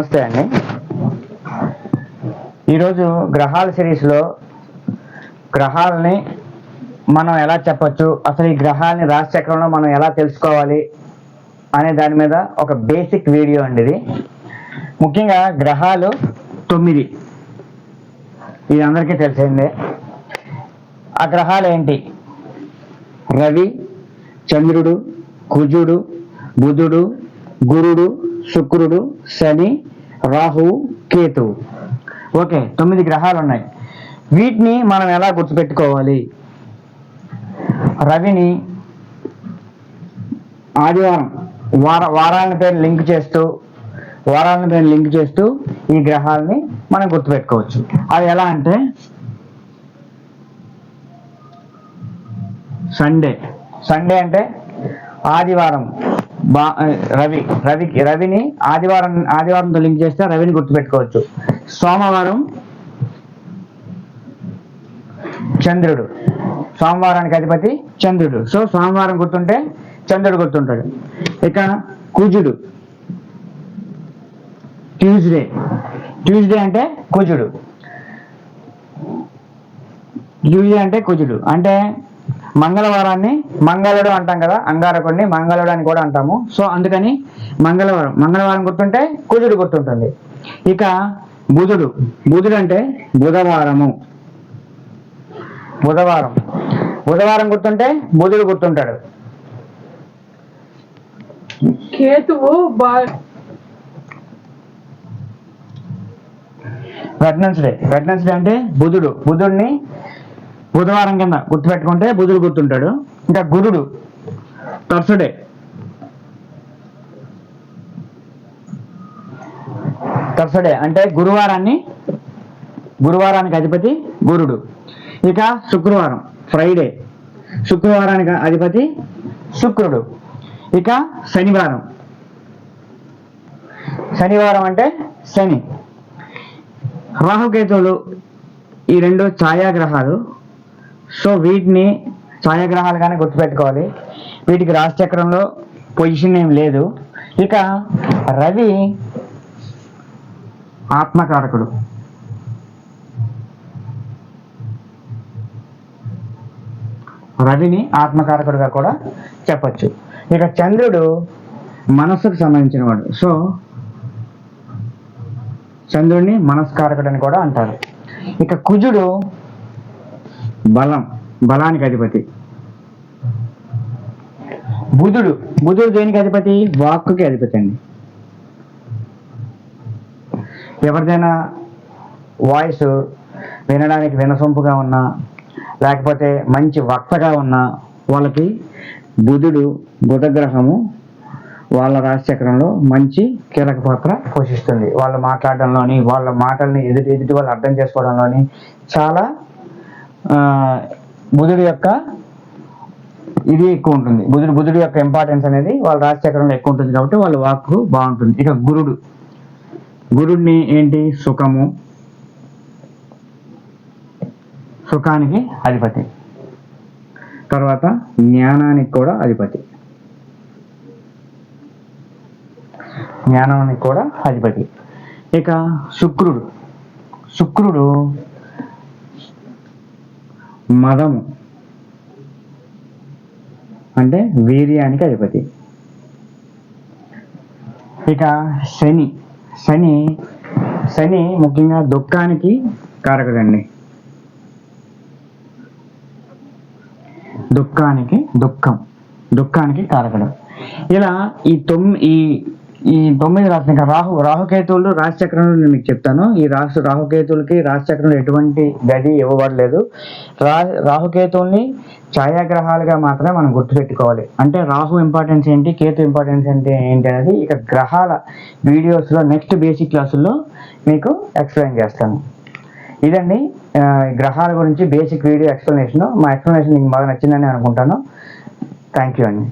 నమస్తే అండి. ఈరోజు గ్రహాల సిరీస్లో గ్రహాలని మనం ఎలా చెప్పొచ్చు? అసలు ఈ గ్రహాలని రాశిచక్రంలో మనం ఎలా తెలుసుకోవాలి? అనే దాని మీద ఒక బేసిక్ వీడియో అండి ఇది. ముఖ్యంగా గ్రహాలు తొమ్మిది. ఇది అందరికీ తెలిసిందే. ఆ గ్రహాలు ఏంటి? రవి చంద్రుడు కుజుడు బుధుడు గురుడు శుక్రుడు శని రాహువు కేతువు ఓకే తొమ్మిది గ్రహాలు ఉన్నాయి వీటిని మనం ఎలా గుర్తుపెట్టుకోవాలి? రవిని ఆదివారం వార వారాల పేరు లింక్ చేస్తూ వారాల పేరు లింక్ చేస్తూ ఈ గ్రహాలని మనం గుర్తుపెట్టుకోవచ్చు. అది ఎలా అంటే సండే. సండే అంటే ఆదివారం. బా రవి రవికి రవిని ఆదివారం ఆదివారంతో లింక్ చేస్తే రవిని గుర్తుపెట్టుకోవచ్చు. సోమవారం చంద్రుడు. సోమవారానికి అధిపతి చంద్రుడు. సో సోమవారం గుర్తుంటే చంద్రుడు గుర్తుంటాడు. ఇక కుజుడు. ట్యూస్డే. ట్యూస్డే అంటే కుజుడు. ట్యూస్డే అంటే కుజుడు. అంటే మంగళవారాన్ని మంగళుడు అంటాం కదా అంగారకుడిని మంగళుడు అని కూడా అంటాము. సో అందుకని మంగళవారం మంగళవారం గుర్తుంటే కుజుడు గుర్తుంటుంది. ఇక బుధుడు బుధుడు అంటే బుధవారము. బుధవారం. బుధవారం గుర్తుంటే బుధుడు గుర్తుంటాడు. కేతువు వెడ్నెస్డే వెడ్నెస్డే అంటే బుధుడు బుధుడిని బుధవారం కింద గుర్తుపెట్టుకుంటే బుధుడు గుర్తుంటాడు. ఇంకా గురుడు థర్స్డే థర్స్డే అంటే గురువారాన్ని గురువారానికి అధిపతి గురుడు. ఇక శుక్రవారం ఫ్రైడే. శుక్రవారానికి అధిపతి శుక్రుడు. ఇక శనివారం. శనివారం అంటే శని. రాహుకేతువులు ఈ రెండు ఛాయాగ్రహాలు సో వీటిని ఛాయాగ్రహాలుగానే గుర్తుపెట్టుకోవాలి. వీటికి రాశిచక్రంలో పొజిషన్ ఏం లేదు. ఇక రవి ఆత్మకారకుడు. రవిని ఆత్మకారకుడుగా కూడా చెప్పచ్చు. ఇక చంద్రుడు మనస్సుకు సంబంధించిన వాడు సో చంద్రుడిని మనస్కారకుడు అని కూడా అంటారు. ఇక కుజుడు బలం బలానికి అధిపతి. బుధుడు బుధుడు దేనికి అధిపతి? వాక్కుకి అధిపతి అండి. ఎవరిదైనా వాయిస్ వినడానికి వినసొంపుగా ఉన్నా లేకపోతే మంచి వక్తగా ఉన్నా వాళ్ళకి బుధుడు బుధగ్రహము వాళ్ళ రాశిచక్రంలో మంచి కీలక పాత్ర పోషిస్తుంది. వాళ్ళు మాట్లాడడంలోని వాళ్ళ మాటల్ని ఎదుటి ఎదుటి వాళ్ళు అర్థం చేసుకోవడంలోని చాలా బుధుడి యొక్క ఇది ఎక్కువ ఉంటుంది. బుధుడు బుధుడి యొక్క ఇంపార్టెన్స్ అనేది వాళ్ళ రాశిచక్రంలో ఎక్కువ ఉంటుంది కాబట్టి వాళ్ళ వాక్కు బాగుంటుంది. ఇక గురుడు. గురుడిని ఏంటి? సుఖము. సుఖానికి అధిపతి. తర్వాత జ్ఞానానికి కూడా అధిపతి. జ్ఞానానికి కూడా అధిపతి. ఇక శుక్రుడు. శుక్రుడు మదము. అంటే వీర్యానికి అధిపతి. ఇక శని. శని శని ముఖ్యంగా దుఃఖానికి కారకుడండి. దుఃఖానికి దుఃఖం. దుఃఖానికి కారకుడు. ఇలా ఈ తొమ్మి ఈ ఈ తొమ్మిది రాశి ఇంకా రాహు రాహుకేతువులు రాశిచక్రంలో నేను మీకు చెప్తాను. ఈ రాసు రాహుకేతువులకి రాశిచక్రంలో ఎటువంటి గది ఇవ్వబడలేదు. రా రాహుకేతువుల్ని ఛాయాగ్రహాలుగా మాత్రమే మనం గుర్తుపెట్టుకోవాలి. అంటే రాహు ఇంపార్టెన్స్ ఏంటి కేతు ఇంపార్టెన్స్ అంటే ఏంటి అనేది ఇక గ్రహాల వీడియోస్లో నెక్స్ట్ బేసిక్ క్లాసుల్లో మీకు ఎక్స్ప్లెయిన్ చేస్తాను. ఇదండి గ్రహాల గురించి బేసిక్ వీడియో ఎక్స్ప్లెనేషన్ మా ఎక్స్ప్లెనేషన్ మీకు బాగా నచ్చిందని అనుకుంటాను. థ్యాంక్ యూ అండి.